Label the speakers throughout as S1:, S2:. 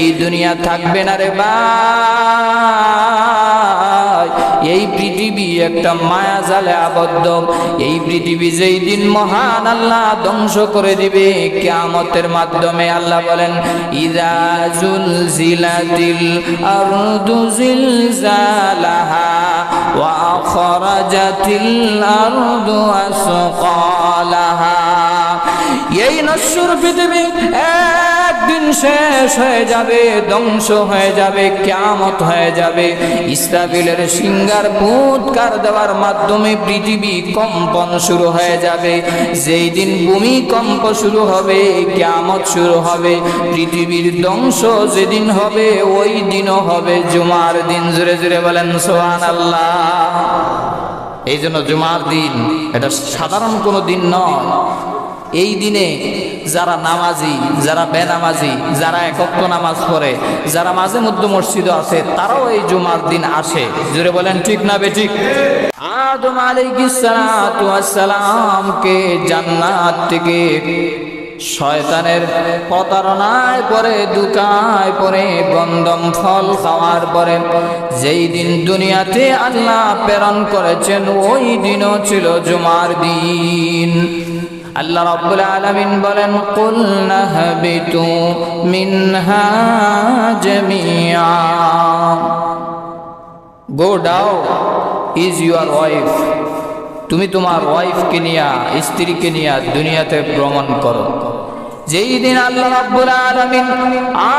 S1: এই দুনিয়া থাকবে না রে বা এই পৃথিবী একটা মায়া জালে আবদ্ধ। এই পৃথিবী যেই দিন মহান আল্লাহ ধ্বংস করে দিবে, কিয়ামতের মাধ্যমে আল্লাহ বলেন, ইদা জুলজিলাতিল আরদু জিলজালাহা ওয়া আখরাজাতিল আরদু আসকালাহা। এই নশ্বর পৃথিবী একদিন শেষ হয়ে যাবে, ধ্বংস হয়ে যাবে কেমত হয়ে যাবে। ইসরাবিলের সিঙ্গার ভূতকার দেওয়ার মাধ্যমে পৃথিবী কম্পন শুরু হয়ে যাবে। যেই দিন ভূমিকম্প শুরু হবে কেমত শুরু হবে, পৃথিবীর ধ্বংস যেদিন হবে, ওই দিনও হবে। জুমার দিন জুড়ে জুড়ে বলেন সোহান আল্লাহ এই জন্য জুমার দিন এটা সাধারণ কোনো দিন নয়। এই দিনে যারা নামাজি, যারা বেনামাজি, যারা একত্র নামাজ পড়ে, যারা মাঝে মধ্যে মসজিদে আছে, তারাও এই জুমার দিন আসে। জুড়ে বলেন, ঠিক না বে ঠিক? আদম আলাইহিসসালামকে জান্নাত থেকে শয়তানের প্রতারণায় পরে, দুকায় পরে গন্ধম ফল খাওয়ার পরে, যেই দিন দুনিয়াতে আল্লাহ প্রেরণ করেছেন, ওই দিনও ছিল জুমার দিন। আল্লাহ রাব্বুল আলামিন বলেন, কুল নাহবিতু মিনহা জামিআ। গো ডাও ইজ ইউর ওয়াইফ তুমি তোমার ওয়াইফকে নিয়ে, স্ত্রীকে নিয়ে দুনিয়াতে ভ্রমণ করো। যেই দিন আল্লাহ রাব্বুল আলামিন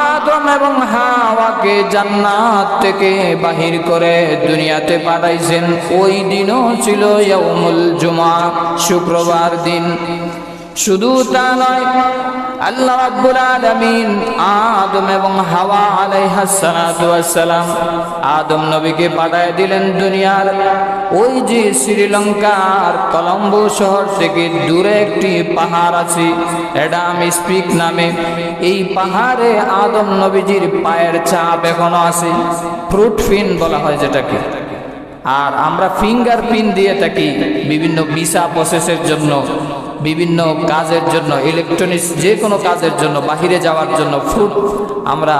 S1: আদম এবং হাওয়াকে জান্নাত থেকে বাহির করে দুনিয়াতে পাঠাইছেন, ওই দিনও ছিল ইয়াউমুল জুমা শুক্রবার দিন। শুধু তা নয়, আল্লাহ রাব্বুল আলামিন আদম এবং হাওয়া আলাইহাস সালাতু ওয়াসসালাম আদম নবীকে পাঠায় দিলেন দুনিয়ার ওই যে শ্রীলঙ্কার কলম্বো শহর থেকে দূরে একটি পাহাড় আছে এডাম স্পিক নামে। এই পাহাড়ে আদম নবীজির পায়ের চাপ এখনও আছে, ফ্রুট ফিন বলা হয় যেটাকে। আর আমরা ফিঙ্গার প্রিন্ট দিয়ে থাকি বিভিন্ন ভিসা প্রসেসের জন্য, বিভিন্ন কাজের জন্য ইলেকট্রনিক্স যে কোনো কাজের জন্য, বাহিরে যাওয়ার জন্য ফুট আমরা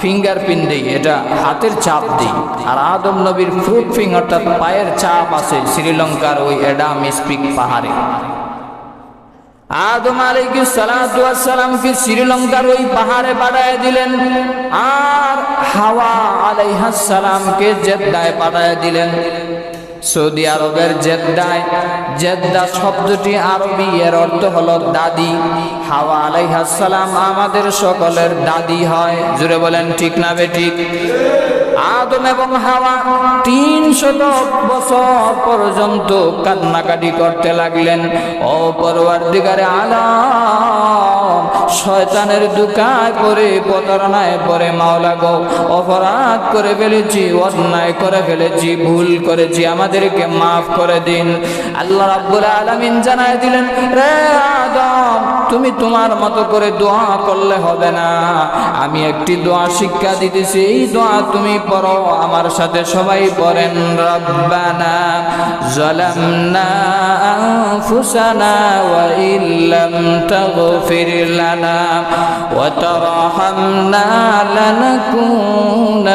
S1: ফিঙ্গার প্রিন্ট দিই, এটা হাতের চাপ দিই। আর আদম নবীর ফুট ফিঙ্গারটা পায়ের চাপ আছে শ্রীলঙ্কার ওই অ্যাডাম স্পিক পাহাড়ে। আদম ওয়াস সালামকে শ্রীলঙ্কার ওই পাহাড়ে পাঠায় দিলেন আর হাওয়া আলাইহাস সালামকে জেদ্দায় পাঠায় দিলেন। সৌদি আরবের জেদ্দায়, জেদ্দা শব্দটি আরবি, এর অর্থ হলো দাদি। হাওয়া আলাইহাস সালাম আমাদের সকলের দাদি হয়। জুড়ে বলেন, ঠিক না বে ঠিক? আদম এবং হাওয়া তিনশত বছর পর্যন্ত কান্নাকাটি করতে লাগলেন। ও পরওয়ারদিগারে আলাম শয়তানের দুকায় পরে প্রতারণায় পরে মাওলা গো, অপরাধ করে ফেলেছি, অন্যায় করে ফেলেছি, ভুল করেছি, আমাদেরকে মাফ করে দিন। আল্লাহ রাব্বুল আলামিন জানায় দিলেন, রে আদম তুমি তোমার মতো করে দোয়া করলে হবে না। আমি একটি দোয়া শিক্ষা দিতেছি, এই দোয়া তুমি পড়ো, আমার সাথে সবাই পড়েন। রব্বানা জালামনা ওয়া ইল্লাম তাগফির লানা ওয়া তারহামনা লানাকুনান্না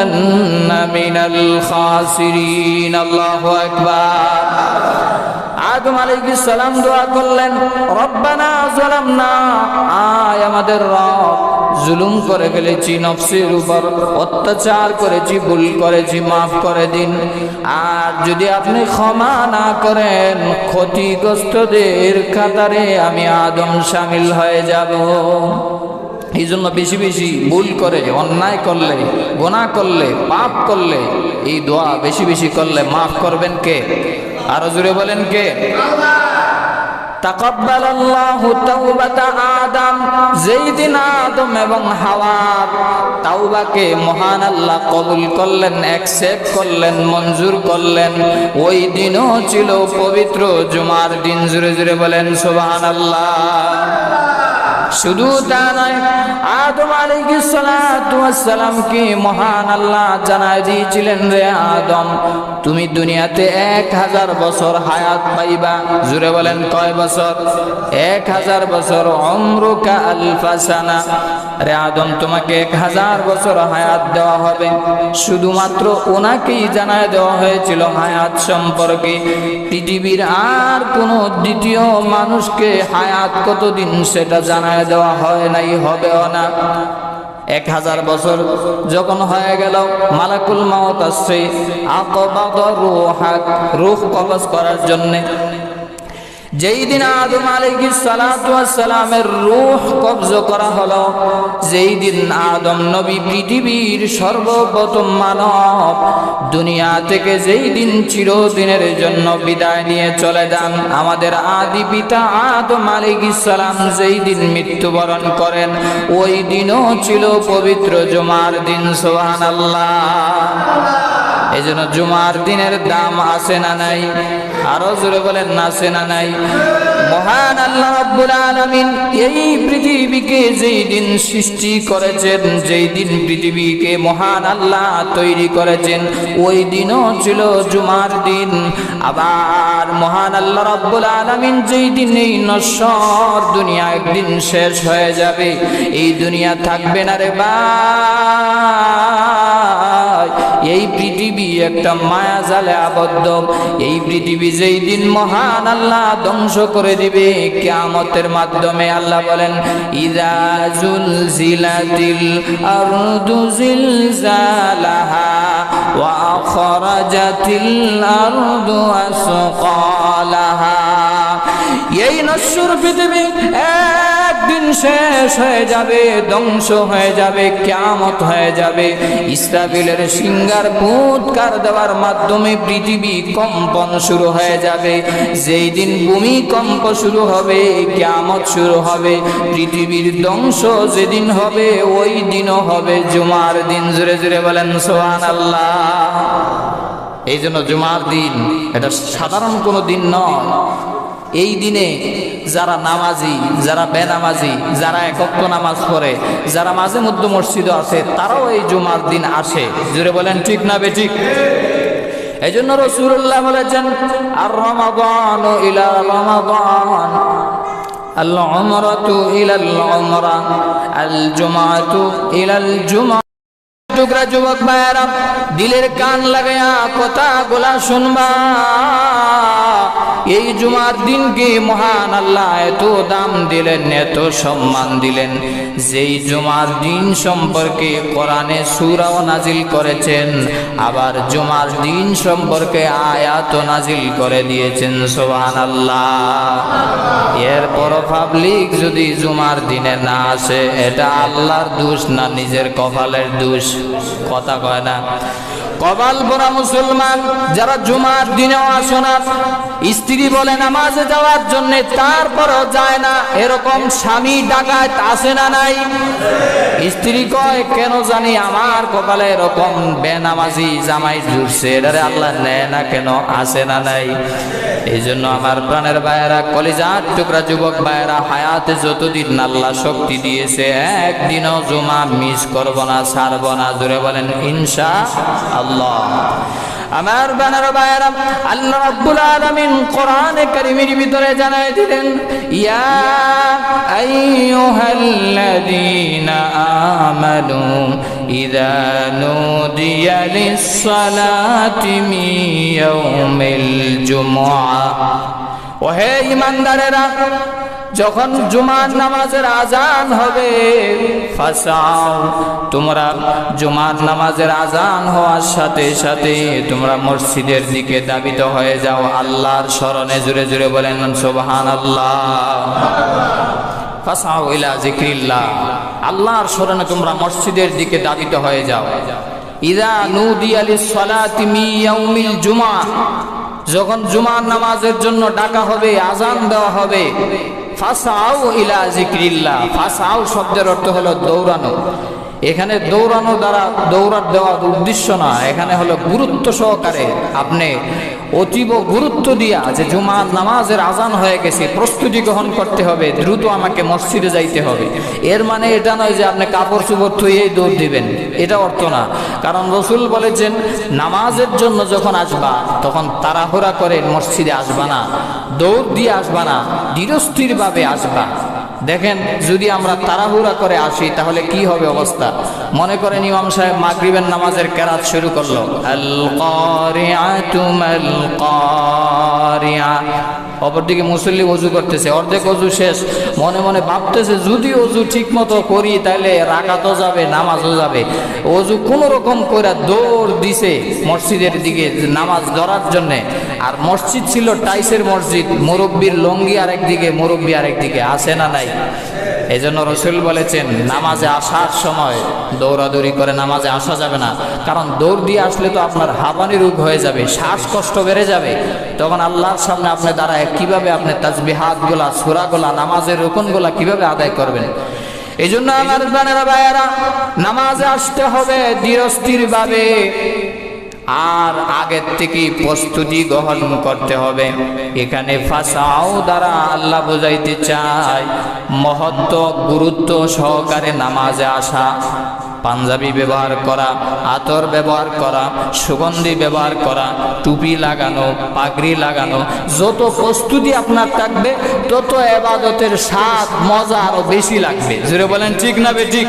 S1: মিনাল খাসিরিন। আল্লাহু আকবার। আদম আলাইহিস সালাম দোয়া করলেন, রব্বানা জালামনা আয় আমাদের রব, জুলুম করে ফেলেছি, নফসের উপর অত্যাচার করেছি, ভুল করেছি, মাফ করে দিন। আর যদি আপনি ক্ষমা না করেন, ক্ষতিগ্রস্তদের কাতারে আমি আদম সামিল হয়ে যাব। এই জন্য বেশি বেশি ভুল করে, অন্যায় করলে গোনা করলে, পাপ করলে, এই দোয়া বেশি বেশি করলে মাফ করবেন কে? আরও জুড়ে বলেন কে? আল্লাহু আদম যেই দিন আদম এবং মহান আল্লাহ কবুল করলেন করলেন, মঞ্জুর করলেন, ওই দিনও ছিল পবিত্র জুমার দিন। জুড়ে জুড়ে বলেন, সুবহানাল্লাহ। শুধু তা নয়, আদম আলাইসালামকে মহান আল্লাহ জানাই দিয়েছিলেন রে আদম। তুমি দুনিয়াতে এক হাজার বছর হায়াত পাইবা। জুড়ে বলেন কয় বছর? এক হাজার বছর অমরুকা আলফাসানা। রে আদম, তোমাকে এক হাজার বছর হায়াত দেওয়া হবে। শুধুমাত্র ওনাকেই জানায় দেওয়া হয়েছিল হায়াত সম্পর্কে। পৃথিবীর আর কোনো দ্বিতীয় মানুষকে হায়াত কতদিন সেটা জানায় দেওয়া হয় নাই, হবেও না। এক হাজার বছর যখন হয়ে গেল, মালাকুল মাওত আসছে। আকবাদ রুহ কবজ করার জন্যে যেই দিন আদম আলাইহিস সালাতু সালামের রূহ কবজ করা হলো, যেই দিন আদম নবী পৃথিবীর সর্বপ্রথম মানব দুনিয়া থেকে যেই দিন চিরদিনের জন্য বিদায় নিয়ে চলে যান, আমাদের আদি পিতা আদম আলাইহিস সালাম যেই দিন মৃত্যুবরণ করেন, ওই দিনও ছিল পবিত্র জুমার দিন, সুবহানাল্লাহ। এই জন্য জুমার দিনের দাম আছে না নাই? আরও জোরে বলেন না আছে না নাই? মহান আল্লাহ রাব্বুল আলামিন এই পৃথিবীকে যেই দিন সৃষ্টি করেছেন, যেই দিন পৃথিবীকে মহান আল্লাহ তৈরি করেছেন, ওই দিনও ছিল জুমার দিন। আবার মহান আল্লাহ রাব্বুল আলামিন যেই দিন এই নশ্বর দুনিয়া একদিন শেষ হয়ে যাবে, এই দুনিয়া থাকবে না রে ভাই এই পৃথিবী একটা মায়া জালে আবদ্ধ। এই পৃথিবী যেই দিন মহান আল্লাহ ধ্বংস করে দিবে, কিয়ামতের মাধ্যমে আল্লাহ বলেন, ইদা জুলজিলাতিল আরদু জিলজালাহা ওয়া আখরাজাতিল আরদু আসকালাহা। এই নশ্বর পৃথিবী একদিন শেষ হয়ে যাবে, ধ্বংস হয়ে যাবে কেমত হয়ে যাবে। ইসরাফিলের সিঙ্গার ফুৎকার দেওয়ার মাধ্যমে পৃথিবী কম্পন শুরু হয়ে যাবে। যেই দিন ভূমিকম্প শুরু হবে কেমত শুরু হবে, পৃথিবীর ধ্বংস যেদিন হবে, ওই দিনও হবে। জুমার দিন জুড়ে জুড়ে বলেন সোহান আল্লাহ এই জন্য জুমার দিন এটা সাধারণ কোনো দিন নয়। এই দিনে যারা নামাজি, যারা বেনামাজি, যারা একত্র নামাজ পড়ে, যারা মাঝে মধ্যে মসজিদে আছে তারাও এই জুমার দিন আসে। জুড়ে বলেন, ঠিক না বে ঠিক? এই জন্য রসুল্লাহ বলেছেন, আর রমাদান ইলা জুমা টুকরা যুবক ভাইয়ারা, দিলের কান লাগায়া কথাগুলা শুনবা। এই জুমার দিনকে মহান আল্লাহ এত দাম দিলেন, এত সম্মান দিলেন। যেই জুমার দিন সম্পর্কে কোরআনে সুরাও নাজিল করেছেন, আবার জুমার দিন সম্পর্কে আয়াত নাজিল করে দিয়েছেন সোহান আল্লাহ এরপর পাবলিক যদি জুমার দিনে না আসে, এটা আল্লাহর দোষ না নিজের কপালের দোষ? কথা কয় না। কপাল পরা মুসলমান, যারা জুমার দিনেও আসো না, স্ত্রী বলে নামাজে যাওয়ার জন্য তারপরও যায় না, এরকম স্বামী ডাকাত আসে না নাই? স্ত্রী কয়, কেন জানি আমার কপালে এরকম বেনামাজি জামাই জুড়ছে, এটারে আল্লাহ নেয় না কেন, আসে না নাই? এই জন্য আমার প্রাণের ভাইয়েরা, কলিজার টুকরা যুবক ভাইয়েরা, হায়াতে যতদিন আল্লাহ শক্তি দিয়েছে, একদিনও জুমা মিস করব না, ছাড়ব না জুড়ে বলেন, ইনশা আল্লাহ। আমার বানার ভাইয়েরা, আল্লাহ রাব্বুল আলামিন কোরআনে কারীমের ভিতরে জানায় দিলেন, ইয়া আইয়ুহাল্লাযীনা আমানু ইযা নুদিয়া লিস-সালাতি মিন ইয়াউমিল জুমআ। ওহে যখন জুমার নামাজের আজান হবে, ফাসাও, তোমরা জুমার নামাজের আজান হওয়ার সাথে সাথে তোমরা মসজিদের দিকে দাবিত হয়ে যাও। আল্লাহর স্মরণে জুড়ে জুড়ে বলেন সোবাহান আল্লাহ ফাসাও ইলা জিক্রিল্লাহ আল্লাহর স্মরণে তোমরা মসজিদের দিকে দাবিত হয়ে যাও। ইদা নুদি আলি সালাতি জুমা। যখন জুমার নামাজের জন্য ডাকা হবে, আজান দেওয়া হবে ফাসাও ইলা জিক্রিল্লা ফাসাও শব্দের অর্থ হলো দৌড়ানো। এখানে দৌড়ানো দ্বারা দৌড়ার দেওয়ার উদ্দেশ্য না, এখানে হলো গুরুত্ব সহকারে আপনি অতীব গুরুত্ব দিয়া যে জুমার নামাজের আজান হয়ে গেছে, প্রস্তুতি গ্রহণ করতে হবে, দ্রুত আমাকে মসজিদে যাইতে হবে। এর মানে এটা নয় যে আপনি কাপড় চুপড় থুয়েই দৌড় দিবেন, এটা অর্থ না। কারণ রসুল বলেছেন, নামাজের জন্য যখন আসবা, তখন তাড়াহুড়া করে মসজিদে আসবা না, দৌড় দিয়ে আসবা না ধীরস্থিরভাবে আসবা। দেখেন, যদি আমরা তাড়াহুড়া করে আসি, তাহলে কি হবে অবস্থা? মনে করেন ইমাম সাহেব মাগরিবের নামাজের কেরাত শুরু করল। অপরদিকে মুসল্লি অজু করতেছে, অর্ধেক অজু শেষ। মনে মনে ভাবতেছে, যদি অজু ঠিক মতো করি, তাহলে রাকাতও যাবে, নামাজও যাবে। অজু কোনো রকম করে দৌড় দিছে মসজিদের দিকে নামাজ ধরার জন্যে। আর মসজিদ ছিল টাইসের মসজিদ, মুরব্বীর লঙ্গি আরেক দিকে মুরব্বী আরেকদিকে আসে না নাই? এই জন্য রসুল বলেছেন, নামাজে আসার সময় দৌড়াদৌড়ি করে নামাজে আসা যাবে না। কারণ দৌড় দিয়ে আসলে তো আপনার হাবানি রোগ হয়ে যাবে, শ্বাসকষ্ট বেড়ে যাবে। তখন আল্লাহর সামনে আপনি দাঁড়ায় কীভাবে আপনি তাজবিহাতগুলা, সুরাগুলা, নামাজের রোকনগুলা কীভাবে আদায় করবেন? এই জন্য আমার গানেরা ভাইয়েরা, নামাজে আসতে হবে ধীরস্থির ভাবে আর আগের থেকে প্রস্তুতি গ্রহণ করতে হবে। এখানে ফাঁসাও দ্বারা আল্লাহ বোঝাইতে চায়, মহত্ব, গুরুত্ব সহকারে নামাজে আসা। পাঞ্জাবি ব্যবহার করা, আতর ব্যবহার করা, সুগন্ধি ব্যবহার করা, টুপি লাগানো, পাগড়ি লাগানো, যত প্রস্তুতি আপনার থাকবে, তত এবাদতের স্বাদ, মজা আরও বেশি লাগবে। জুড়ে বলেন, ঠিক না বে ঠিক?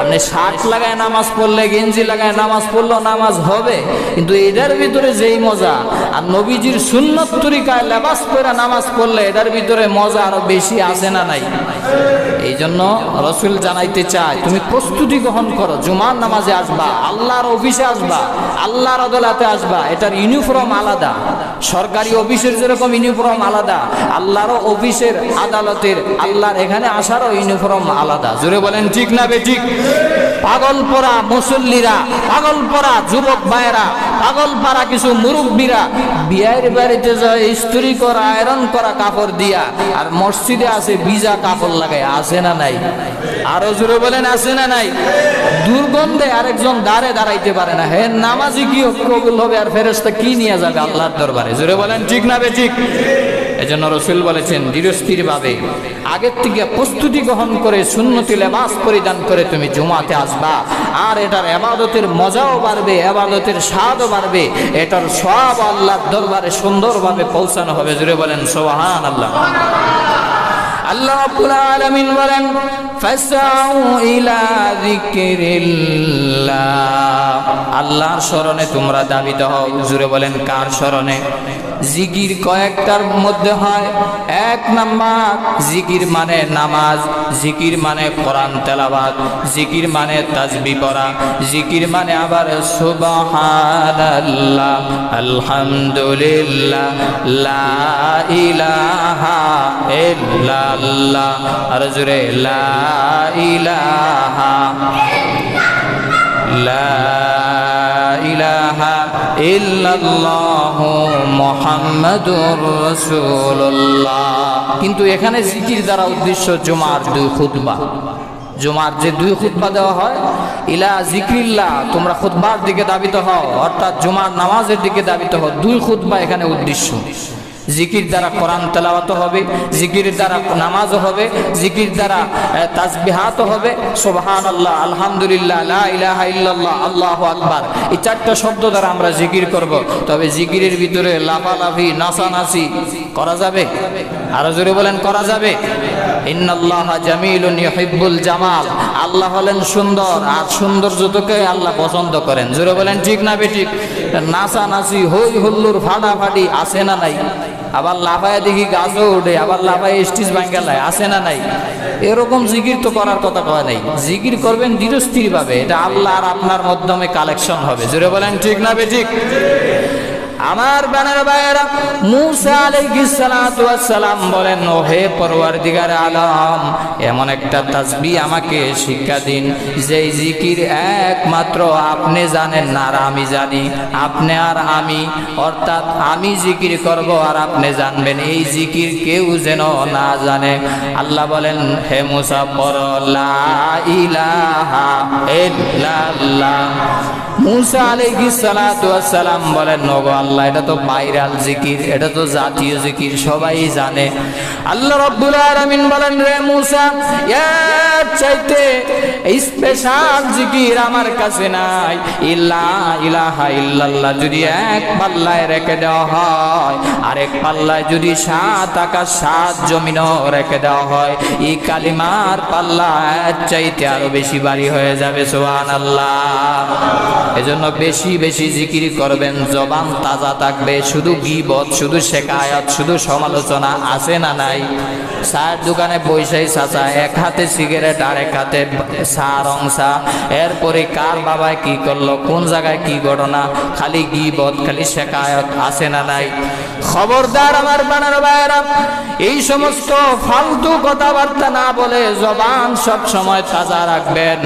S1: আপনি শার্ট লাগায় নামাজ পড়লে, গেঞ্জি লাগায় নামাজ পড়লেও নামাজ হবে, কিন্তু এটার ভিতরে যেই মজা, আর নবীজির সুন্নত তরিকায় লেবাস পরে নামাজ পড়লে এটার ভিতরে মজা আরও বেশি আসে না নাই? এই জন্য রসুল জানাইতে চায়, তুমি প্রস্তুতি গ্রহণ করো। জুমার নামাজে আসবা, আল্লাহর অফিসে আসবা, আল্লাহর আদালতে আসবা, এটার ইউনিফর্ম আলাদা। সরকারি অফিসের যেরকম ইউনিফর্ম আলাদা, আল্লাহর অফিসের আদালতের, আল্লাহর এখানে আসারও ইউনিফর্ম আলাদা। জোরে বলেন, ঠিক না বে ঠিক? পাগল পরা মুসল্লিরা, পাগল পরা যুবক ভাইয়েরা, পাগল পারা কিছু মুরব্বীরা, বিয়ের বাড়িতে যায় ইস্ত্রি করা, আয়রন করা কাপড় দিয়া, আর মসজিদে আছে ভিজা কাপড় লাগায় আছে না নাই? আরও জোরে বলেন আছে না নাই? দুর্গন্ধে আরেকজন দাঁড়ে দাঁড়াইতে পারে না। হে নামাজি কি কবুল হবে আর ফেরেস্তা কি নিয়ে যাবে আল্লাহর দরবারে? জোরে বলেন, ঠিক না বে ঠিক? এজন্য রসুল বলেছেন ধীরস্থির ভাবে আগের থেকে প্রস্তুতি গ্রহণ করে সুন্নতি লেবাস পরিধান করে তুমি জুমাতে আসবা। আর এটার এবাদতের মজাও বাড়বে, এবাদতের স্বাদও বাড়বে। এটার সব আল্লাহর দরবারে সুন্দরভাবে পৌঁছানো হবে। জুড়ে বলেন সোহান আল্লাহ আল্লাহ রাব্বুল আলামিন বলেন আল্লাহর শরণে তোমরা দাবিত হও। জুড়ে বলেন, কার শরণে জিকির কয়েকটার মধ্যে হয়। এক নাম্বার, জিকির মানে নামাজ, জিকির মানে কোরআন তেলাবাদ জিকির মানে তাজবি পড়া, জিকির মানে আবার সুবহানাল্লাহ, আলহামদুলিল্লাহ, লা ইলাহা আর জুড়ে লা ইলাহা, লা কিন্তু এখানে জিকির দ্বারা উদ্দেশ্য জুমার দুই খুতবা। জুমার যে দুই খুতবা দেওয়া হয়, ইলা জিকিল্লা তোমরা খুতবার দিকে দাবিত হও, অর্থাৎ জুমার নামাজের দিকে দাবিত হও, দুই খুতবা এখানে উদ্দেশ্য। জিকির দ্বারা কোরআন তেলাওয়াত হবে, জিকির দ্বারা নামাজও হবে, জিকির দ্বারা তাজবিহাত হবে। সোবহান আল্লাহ আলহামদুলিল্লাহ ইলাহা ইল্লাল্লাহ, আল্লাহু আকবার। এই চারটা শব্দ দ্বারা আমরা জিকির করব। তবে জিকিরের ভিতরে লাফালাফি, নাচানাচি করা যাবে? আরও জোরে বলেন, করা যাবে? জামাল। আল্লাহ হলেন সুন্দর, আর সৌন্দর্যটাকে আল্লাহ পছন্দ করেন। জোরে বলেন, ঠিক না বেঠিক নাচানাচি হই হুল্লুর ফাটাফাটি আছে না নাই? আবার লাফায় দেখি গাছও উঠে আবার লাফায় স্টিচ ভাঙ্গালায় আসে না নাই? এরকম জিকির তো করার কথা কয় নাই। জিকির করবেন দৃঢ়স্থির ভাবে এটা আল্লাহ আর আপনার মাধ্যমে কালেকশন হবে। জোরে বলেন, ঠিক না বে ঠিক? আমার বানার ভাইয়েরা, মুসা আলাইহিস সালাতু সালাম বলেন ও হে পরওয়ারদিগার আলম, এমন একটা তাসবিহ আমাকে শিক্ষা দিন, যেই জিকির একমাত্র আপনি জানেন না আর আমি জানি। আপনি আর আমি, অর্থাৎ আমি জিকির করব আর আপনি জানবেন। এই জিকির কেউ যেন না জানে। আল্লাহ বলেন, হে মুসা পর লা ইলাহা ইল্লাল্লাহ। মুসা আলাইহি সালাতু সালাম বলেন নগো আল্লাহ, এটা তো ভাইরাল জিকির, এটা তো জাতীয় জিকির, সবাই জানে। আল্লাহ রাব্বুল আলামিন বলেন, রে মুসা, এর চাইতে স্পেশাল জিকির আমার কাছে নাই। ইল্লা ইলাহা ইল্লাল্লাহ, যদি এক পাল্লায় রেখে দেওয়া হয়, আরেক পাল্লায় যদি সাত আকাশ সাত জমিনও রেখে দেওয়া হয়, এই কালিমার পাল্লা চাইতে আরও বেশি বাড়ি হয়ে যাবে সোহান আল্লাহ এজন্য বেশি বেশি জিকির করবেন, জবান তাজা থাকবে, শুধু গিবত, শুধু শেখায়াত, শুধু সমালোচনা আছে না নাই? সার দোকানে বৈশাই চাচা, এক হাতে সিগারেট আর এক হাতে সা রং সা এরপরে কার বাবায় কি করল, কোন জায়গায় কি ঘটনা? খালি গিবত, খালি শেখায়ত আছে না নাই? খবরদার আমার বানার ভাইয়েরা, এই সমস্ত ফালতু কথাবার্তা না বলে জবান সব সময় তাজা রাখবেন।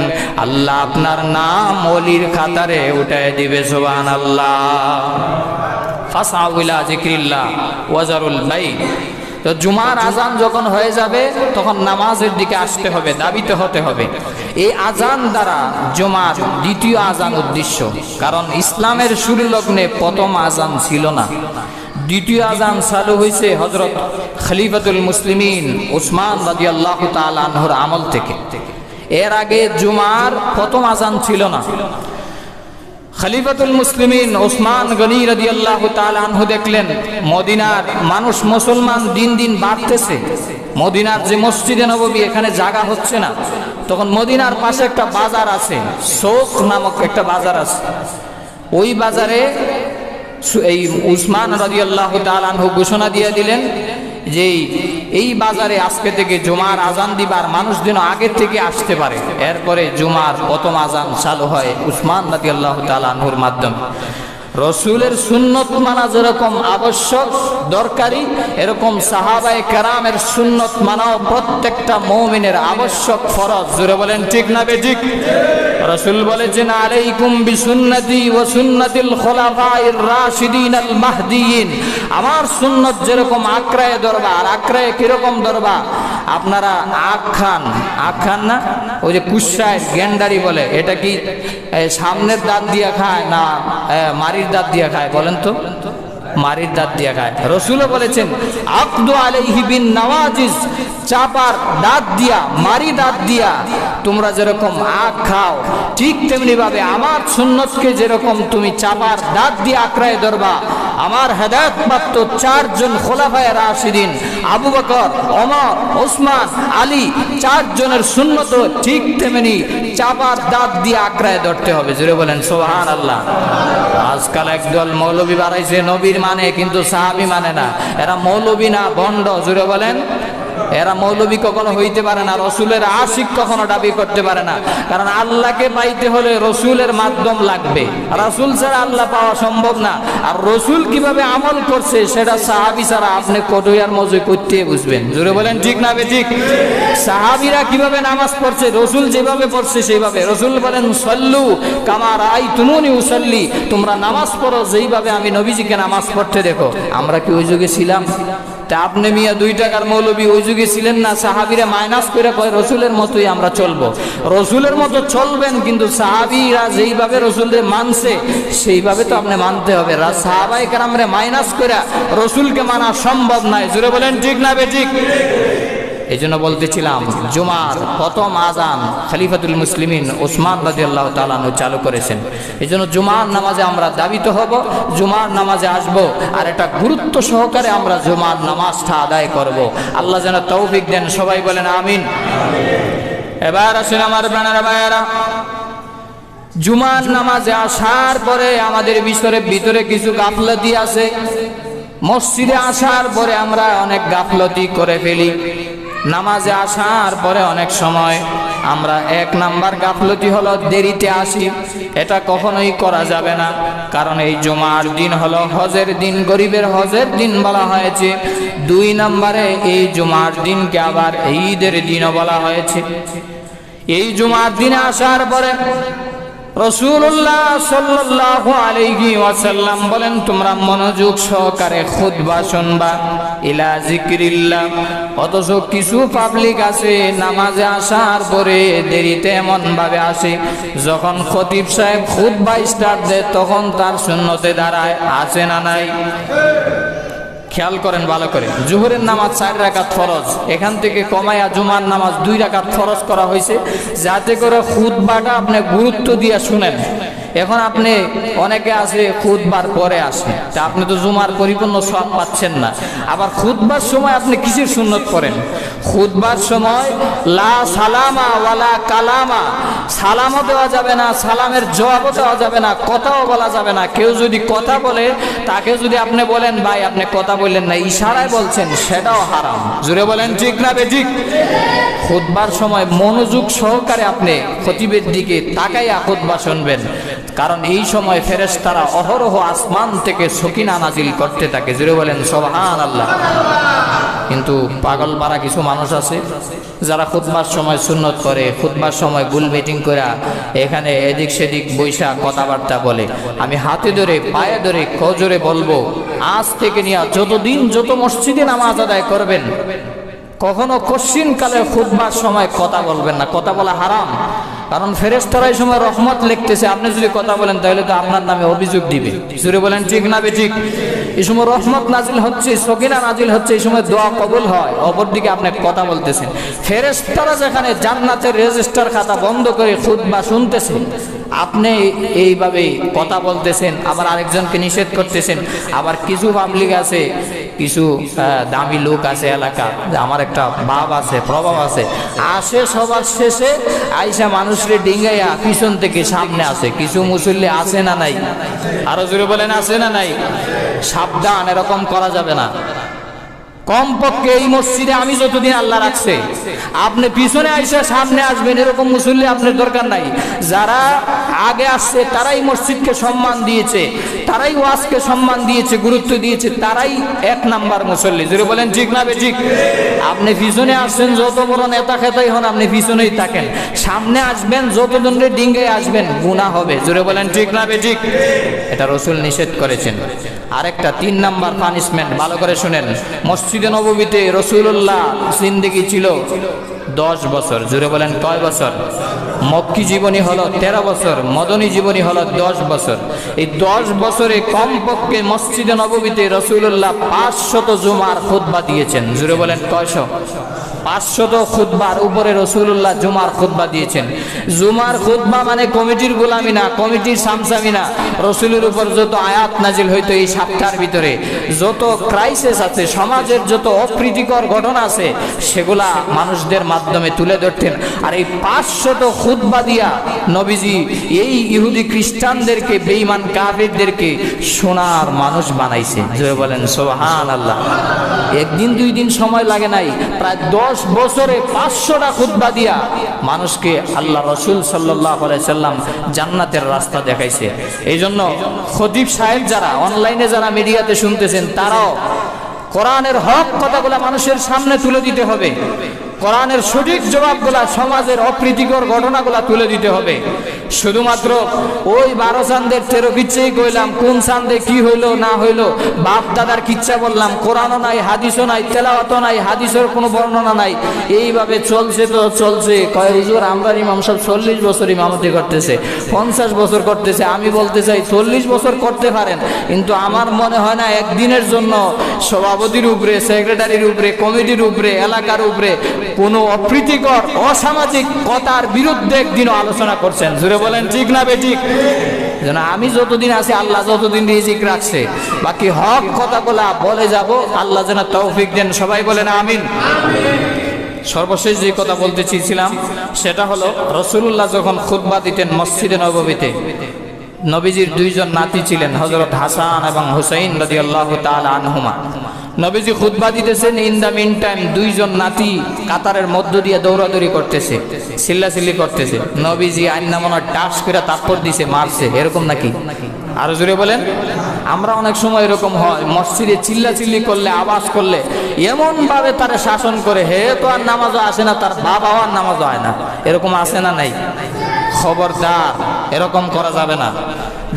S1: আল্লাহ আপনার নাম অলির খাতারে উঠায় দিবে জবান আল্লাহ তো জুমার আজান যখন হয়ে যাবে, তখন নামাজের দিকে আসতে হবে, দাবিতে হতে হবে। এই আজান দ্বারা জুমার দ্বিতীয় আজান উদ্দেশ্য। কারণ ইসলামের শুরু লগ্নে প্রথম আজান ছিল না। দ্বিতীয় আজান চালু হয়েছে হজরত খলিফাতুল মুসলিমিন ওসমান রাজি আল্লাহ তালহর আমল থেকে। এর আগে জুমার প্রথম আজান ছিল না। খলিফাতুল মুসলিমিন ওসমান গনি রাজি আল্লাহ তালহু দেখলেন, মদিনার মানুষ মুসলমান দিন দিন বাড়তেছে। মদিনার যে মসজিদে নবী এখানে জাগা হচ্ছে না। তখন মদিনার পাশে একটা বাজার আছে শোক নামক একটা বাজার আছে। ওই বাজারে এই উসমান রাজি আল্লাহ তালহু ঘোষণা দিয়ে দিলেন যে এই বাজারে আজকে থেকে জুমার আজান দিবার মানুষ যেন আগের থেকে আসতে পারে। এরপরে জুমার প্রথম আজান চালু হয় উসমান রাজি আল্লাহ তালাহুর মাধ্যমে। রসুলের সুন্নত মানা যেরকম আবশ্যক, দরকারি, এরকম সাহাবাই কারামের সুন্নত মানাও প্রত্যেকটা মৌমিনের আবশ্যক ফরজ। জুড়ে বলেন ঠিক না বে ঠিক রসুল বলেছেন, আলাইকুম বিসুন্নতি ও সুন্নতিল খোলাফাইর রাশিদিন আল মাহদিয়িন। আমার সুন্নত যেরকম আক্রায় দরবার, আক্রায় কীরকম দরবার? আপনারা আখ খান। আখ খান না? ওই যে কুসায় গ্যান্ডারি বলে, এটা কি সামনের দাঁত দিয়ে খায় না মারির দাঁত দিয়ে খায়, বলেন তো? মারির দাঁত দিয়ে খায়। রসুলও বলেছেন আব্দু আলাইহি বিন নওয়াজিজ চাপার দাঁত দিয়া, মারি দাঁত দিয়া, তোমরা যেরকম আখ খাও, ঠিক তেমনি ভাবে আমার সুন্নতকে যেরকম তুমি চাপার দাঁত দিয়ে আক্রায় ধরবা, আমার হেদায়ত প্রাপ্ত চারজন খোলাফায় রাশিদিন, আবু বকর অমর ওসমান, আলী, চারজনের সুন্নত ঠিক তেমনি চাপার দাঁত দিয়ে আক্রায় ধরতে হবে। জুড়ে বলেন সোহান আল্লাহ আজকাল একদল মৌলবী বাড়াইছে, নবীর মানে কিন্তু সাহাবি মানে না। এরা মৌলবি না বন্ড জুড়ে বলেন। এরা মৌলবী কখনো হইতে পারে না, রসুলের আশিক কখনো দাবি করতে পারে না। কারণ আল্লাহকে পাইতে হলে রসুলের মাধ্যম লাগবে। রসুল ছাড়া আল্লাহ পাওয়া সম্ভব না। আর রসুল কীভাবে আমল করছে, সেটা সাহাবি ছাড়া আপনি কটইয়ার মজুই করতে বুঝবেন। জোরে বলেন, ঠিক না ঠিক? সাহাবিরা কীভাবে নামাজ পড়ছে, রসুল যেভাবে পড়ছে, সেইভাবে। রসুল বলেন, সল্লু কামার আই তুমুনি উসল্লি। তোমরা নামাজ পড়ো, যেইভাবে আমি নবীজিকে নামাজ পড়তে দেখো। আমরা কি ওই যুগে ছিলাম? তা আপনি মিয়া দুই টাকার মৌলবী ওই যুগে ছিলেন না, সাহাবিরা মাইনাস করে কয়, রসুলের মতোই আমরা চলবো। রসুলের মতো চলবেন, কিন্তু সাহাবিরা যেইভাবে রসুলদের মানছে, সেইভাবে তো আপনি মানতে হবে। সাহাবাই কারামরে মাইনাস করে রসুলকে মানা সম্ভব নয় জুড়ে বলেন, ঠিক না বে ঠিক? এই জন্য বলতেছিলাম, জুমার প্রথম আজান খালিফাতুল মুসলিমিন ওসমান রাজি আল্লাহ তালানু চালু করেছেন। এই জন্য জুমার নামাজে আমরা দাবিত হব, জুমার নামাজে আসব আর এটা গুরুত্ব সহকারে আমরা জুমার নামাজটা আদায় করব। আল্লাহ যেন তৌফিক দেন, সবাই বলেন আমিন। এবার আসেন আমার প্রাণের ভাইয়েরা। জুমার নামাজে আসার পরে আমাদের বিষয়ের ভিতরে কিছু গাফলতি আছে। মসজিদে আসার পরে আমরা অনেক গাফলতি করে ফেলি। নামাজে আসার পরে অনেক সময় আমরা এক নাম্বার গাফলতি হলো দেরিতে আসি। এটা কখনোই করা যাবে না। কারণ এই জমার দিন হলো হজের দিন, গরিবের হজের দিন বলা হয়েছে। দুই নাম্বারে এই জুমার দিনকে আবার ঈদের দিনও বলা হয়েছে। এই জুমার দিনে আসার পরে রসুল্লাহ সাল্লাল্লাহু আলাইহি ওয়াসাল্লাম বলেন, তোমরা মনোযোগ সহকারে খুতবা শুনবা, ইলা জিকিরিল্লাহ অথচ কিছু পাবলিক আছে, নামাজে আসার পরে দেরিতে এমন ভাবে আসে। যখন খতিব সাহেব খুতবা স্টার্ট দেয়, তখন তার শূন্যতে দাঁড়ায়, আছে না নাই? খেয়াল করেন ভালো করে। জুহরের নামাজ চার রাকাত ফরজ। এখান থেকে কমায়া জুমার নামাজ দুই রাকাত ফরজ করা হয়েছে। যাতে করে খুদবাটা আপনি গুরুত্ব দিয়ে শুনেন। এখন আপনি অনেকে আছে খুদবার পরে আসে। তা আপনি তো জুমার পরিপূর্ণ সব পাচ্ছেন না। আবার খুদবার সময় আপনি কিসের সুন্নত করেন খুদবার সময় লা সালামা ওয়ালা কালামা। সালামও দেওয়া যাবে না, সালামের জবাবও দেওয়া যাবে না, কথাও বলা যাবে না। কেউ যদি কথা বলে, তাকে যদি আপনি বলেন, ভাই, আপনি কথা বললেন না, ইশারায় বলছেন, সেটাও হারাম। জুড়ে বলেন, ঠিক না বে, ঠিক? খুদবার সময় মনোযোগ সহকারে আপনি খতিবের দিকে তাকাইয়া খুদবা শুনবেন। কারণ এই সময় ফেরেশতারা অহরহ আসমান থেকে সকিনা নাজিল করতে থাকে। জুড়ে বলেন সোহান আল্লাহ কিন্তু পাগল মারা কিছু মানুষ আছে, যারা খুদবার সময় সুন্নত করে খুদবার সময় গুল বেটিং করে এখানে এদিক সেদিক বৈশা কথাবার্তা বলে। আমি হাতে ধরে, পায়ে ধরে, কজরে বলব, আজ থেকে নিয়ে যতদিন যত মসজিদে নামাজ আদায় করবেন, কখনো কশ্চিন কালে খুদবার সময় কথা বলবেন না। কথা বলা হারাম। কারণ ফেরেস্তারা এই সময় রহমত লিখতেছে। আপনি যদি কথা বলেন, তাহলে তো আপনার নামে অভিযোগ দিবে। সুরে বলেন, ঠিক না বে ঠিক? এই সময় রহমত নাজিল হচ্ছে সকিনা নাজিল হচ্ছে, এই সময় দোয়া কবুল হয়। অপরদিকে আপনি কথা বলতেছেন। ফেরেস্তারা যেখানে জান্নাতের রেজিস্টার খাতা বন্ধ করে খুদ বা শুনতেছেন আপনি এইভাবে কথা বলতেছেন, আবার আরেকজনকে নিষেধ করতেছেন, আবার কিছু পাবলিক আছে কিছু দামি লোক আছে এলাকা, আমার একটা ভাব আছে, প্রভাব আছে। আসে সবার শেষে, আইসা মানুষরে ডিঙ্গাইয়া পিছন থেকে সামনে আসে, কিছু মুসল্লি আছে না নাই? আরও জোরে বলেন, আছে না নাই? সাবধান, এরকম করা যাবে না। কমপক্ষে এই মসজিদে আমি যতদিন আল্লাহ রাখছে, আপনি পিছনে আইসা সামনে আসবেন, এরকম মুসল্লি আপনার দরকার নাই। যারা আগে আসছে, তারাই মসজিদকে সম্মান দিয়েছে, তারাই ওয়াজকে সম্মান দিয়েছে, গুরুত্ব দিয়েছে, তারাই এক নাম্বার মুসল্লি। যদি বলেন, ঠিক না ঠিক? আপনি পিছনে আসছেন, যত বড় নেতা খেতাই হন, আপনি পিছনেই থাকেন। সামনে আসবেন যত দণ্ডে ডিঙ্গে আসবেন গুণা হবে। জোরে বলেন, ঠিক না ঠিক? এটা রসুল নিষেধ করেছেন। আরেকটা, তিন নাম্বার পানিশমেন্ট ভালো করে শুনেন। মসজিদে নববীতে রসুল্লাহ জিন্দিগি ছিল দশ বছর জুড়ে বলেন কয় বছর? মক্কি জীবনী হলো তেরো বছর, মদনী জীবনী হলো দশ বছর। এই দশ বছরে কমপক্ষে মসজিদে নবীতে রসুল্লাহ পাঁচশত জুমার খোদবা দিয়েছেন জুড়ে বলেন কয়শো? পাঁচশত খুদ্বার উপরে রসুল্লাহ জুমার খুদ্া দিয়েছেন। জুমার খুদ্া মানে কমিটির গোলামি না, কমিটির সামসামি না। রসুলের উপর যত আয়াত নাজিল হইতো এই সাতটার ভিতরে, যত ক্রাইসিস আছে, সমাজের যত অপ্রীতিকর ঘটনা আছে, সেগুলা মানুষদের মাধ্যমে তুলে ধরতেন। আর এই পাঁচশত খুদ্া দিয়া নবীজি এই ইহুদি খ্রিস্টানদেরকে, বেঈমান কাফেরদেরকে সোনার মানুষ বানাইছে। বলেন সোহান আল্লাহ একদিন দুই দিন সময় লাগে নাই, প্রায় দশ বছরে পাঁচশোটা খুদ্া দিয়া মানুষকে আল্লাহ রসুল সাল্লাম জান্নাতের রাস্তা দেখাইছে। এই জন্য খদীপ সাহেব যারা অনলাইনে যারা মিডিয়াতে শুনতেছেন, তারাও কোরআনের হক কথাগুলা মানুষের সামনে তুলে দিতে হবে। কোরআনের সঠিক জবাবগুলা সমাজের অপ্রীতিকর ঘটনাগুলা তুলে দিতে হবে। শুধুমাত্র ওই বারো চান্দের তেরো কিচ্ছেই কইলাম, কোন চান্দে কি হইল, না হইল, বাপ দাদার কিচ্ছা বললাম, কোরআনও নাই, হাদিসও নাই, তেলাওয়াতও নাই, হাদিসের কোনো বর্ণনা নাই। এইভাবে চলছে তো চলছে, কয় হুজুর আমরা ইমাম সব চল্লিশ বছর ইমামতি করতেছে, পঞ্চাশ বছর করতেছে, আমি বলতে চাই চল্লিশ বছর করতে পারেন, কিন্তু আমার মনে হয় না একদিনের জন্য সভাপতির উপরে, সেক্রেটারির উপরে, কমিটির উপরে, এলাকার উপরে কোনো অপ্রীতিকর, অসামাজিক কথার বিরুদ্ধে একদিনও আলোচনা করছেন। জুড়ে বলেন, ঠিক না বে, ঠিক? যেন আমি যতদিন আছি, আল্লাহ যতদিন রিজিক রাখছে। বাকি হক, কথাগুলা বলে যাব, আল্লাহ যেন তৌফিক দেন। সবাই বলেন, আমিন। সর্বশেষ যে কথা বলতে চেয়েছিলাম, সেটা হলো রসুল্লাহ যখন খুতবা দিতেন মসজিদে নববীতে নবীজির দুইজন নাতি ছিলেন হজরত হাসান এবং হুসাইন রদি আল্লাহ আনহুমা। নবীজি খুতবা দিতেছেন, ইন দ্য মিন টাইম দুইজন নাতি কাতারের মধ্য দিয়ে দৌড়াদৌড়ি করতেছে, চিল্লাচিল্লি করতেছে। নবীজি আইন মনে টাস করে তাৎপর দিছে, মারছে। এরকম নাকি? আরও জোরে বলেন, আমরা অনেক সময় এরকম হয়, মসজিদে চিল্লা চিল্লি করলে, আওয়াজ করলে এমন ভাবে তারা শাসন করে, হে তো আর নামাজও আসে না, তার বাবাও আর নামাজও হয় না। এরকম আসে না নাই? খবরদার। এরকম করা যাবে না।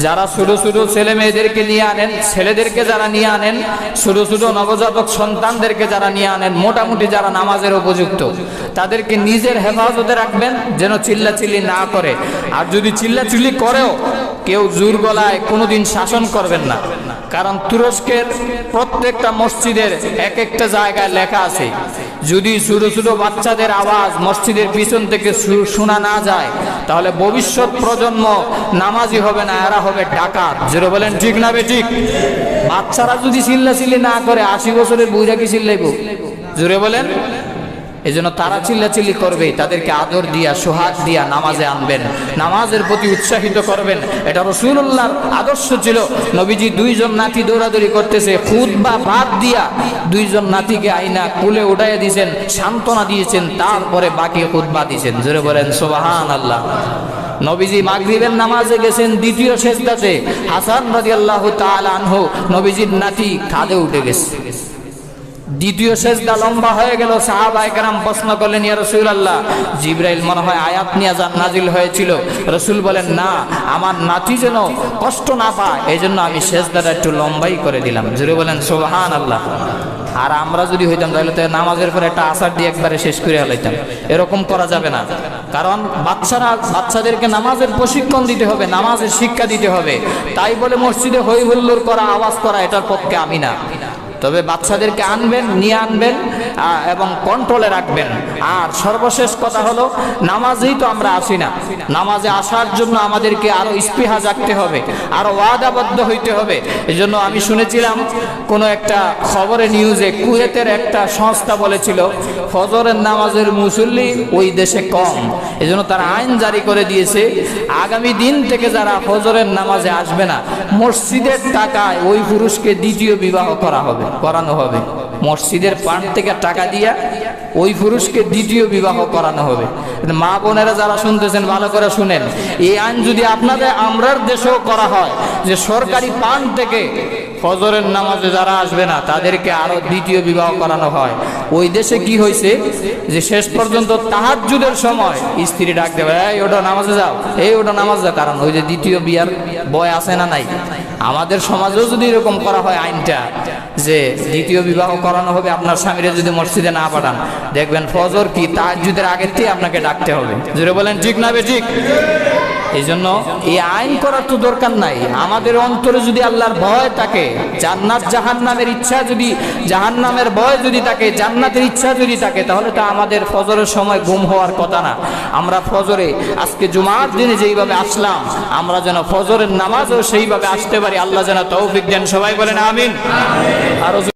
S1: যারা ছোট ছোট ছেলে মেয়েদেরকে নিয়ে আনেন, ছেলেদেরকে যারা নিয়ে আনেন ছোট ছোট নবজাতক সন্তানদেরকে যারা নিয়ে আনেন, মোটামুটি যারা নামাজের উপযুক্ত, তাদেরকে নিজের হেফাজতে রাখবেন যেন চিল্লাচিল্লি না করে। আর যদি চিল্লাচিল্লি করেও কেউ জোর গলায় কোনোদিন শাসন করবেন না। কারণ তুরস্কের প্রত্যেকটা মসজিদের এক একটা জায়গায় লেখা আছে, যদি ছোট ছোট বাচ্চাদের আওয়াজ মসজিদের পিছন থেকে শোনা না যায়, তাহলে ভবিষ্যৎ প্রজন্ম নামাজি হবে না, এরা হবে ডাকাত। যেটা বলেন ঠিক না বে ঠিক? বাচ্চারা যদি চিল্লাচিল্লি না করে, আশি বছরের বুঝা কি চিল্লাইব? জোরে বলেন। এই জন্য তারা চিল্লাচিল্লি করবে, তাদেরকে আদর দিয়া, সোহাগ দিয়া নামাজে আনবেন। নামাজের প্রতি উৎসাহিত করবেন। এটা রসুল্লাহর আদর্শ ছিল। নবীজি দুইজন নাতি দৌড়াদৌড়ি করতেছে খুদ বা বাদ দিয়া দুইজন নাতিকে আইনা কুলে উঠাইয়া দিয়েছেন সান্ত্বনা দিয়েছেন, তারপরে বাকি খুদবা দিয়েছেন জোরে বলেন সোবাহান আল্লাহ নবীজি মাগরিবের নামাজে গেছেন দ্বিতীয় শেষদাতে হাসান রাদিয়াল্লাহু তাআলা আনহু নবীজির নাতি কাঁধে উঠে গেছে। দ্বিতীয় শেষদা লম্বা হয়ে গেল সাহাবা একরাম প্রশ্ন করলেন, ইয়া রসুল আল্লাহ জিব্রাইল মনে হয় আয়াত নিয়ে নাজিল হয়েছিল? রসুল বলেন, না, আমার নাতি যেন কষ্ট না পায় এই জন্য আমি শেষদাটা একটু লম্বাই করে দিলাম। জুড়ে বলেন সোহান আল্লাহ আর আমরা যদি হইতাম, তাহলে তো নামাজের পরে একটা আসার দিয়ে একবারে শেষ করে হলাইতাম এরকম করা যাবে না। কারণ বাচ্চারা বাচ্চাদেরকে নামাজের প্রশিক্ষণ দিতে হবে, নামাজের শিক্ষা দিতে হবে। তাই বলে মসজিদে হই হুল্লোড় করা, আওয়াজ করা, এটার পক্ষে আমি না। তবে বাচ্চাদেরকে আনবেন নিয়ে আনবেন। এবং কন্ট্রোলে রাখবেন। আর সর্বশেষ কথা হলো, নামাজেই তো আমরা আসি না। নামাজে আসার জন্য আমাদেরকে আরও স্পৃহা জাগতে হবে, আরও ওয়াদাবদ্ধ হইতে হবে। এই জন্য আমি শুনেছিলাম, কোনো একটা খবরে নিউজে কুয়েতের একটা সংস্থা বলেছিল, ফজরের নামাজের মুসল্লি ওই দেশে কম। এই জন্য তারা আইন জারি করে দিয়েছে, আগামী দিন থেকে যারা ফজরের নামাজে আসবে না, মসজিদের টাকায় ওই পুরুষকে দ্বিতীয় বিবাহ করা হবে, করানো হবে। মসজিদের পান থেকে টাকা দিয়া ওই পুরুষকে দ্বিতীয় বিবাহ করানো হবে। মা বোনেরা যারা শুনতেছেন, ভালো করে শুনেন। এই আইন যদি আপনাদের আমরার দেশেও করা হয় যে সরকারি পান থেকে ফজরের নামাজে যারা আসবে না, তাদেরকে আরও দ্বিতীয় বিবাহ করানো হয়। ওই দেশে কি হয়েছে যে শেষ পর্যন্ত তাহাজ্জুদের সময় স্ত্রী ডাক দেবে, এই ওটা নামাজে যাও। এই ওটা নামাজ যাও। কারণ ওই যে দ্বিতীয় বিয়ার বয় আছে না নাই? আমাদের সমাজেও যদি এরকম করা হয় আইনটা, যে দ্বিতীয় বিবাহ করানো হবে, আপনার স্বামীরা যদি মসজিদে না পাঠান, দেখবেন ফজর কি তাহাজ্জুদের আগের থেকে আপনাকে ডাকতে হবে। জুড়ে বলেন, ঠিক না বে ঠিক? এই জন্য এই আইন করার তো দরকার নাই। আমাদের অন্তরে যদি আল্লাহর ভয় থাকে, জান্নাত জাহান্নামের ইচ্ছা যদি, জাহান্নামের ভয় যদি থাকে, জান্নাতের ইচ্ছা যদি থাকে, তাহলে তো আমাদের ফজরের সময় গুম হওয়ার কথা না। আমরা ফজরে, আজকে জুমার দিনে যেইভাবে আসলাম, আমরা যেন ফজরের নামাজও সেইভাবে আসতে পারি। আল্লাহ যেন তৌফিক দেন। সবাই বলেন আমিন। আরও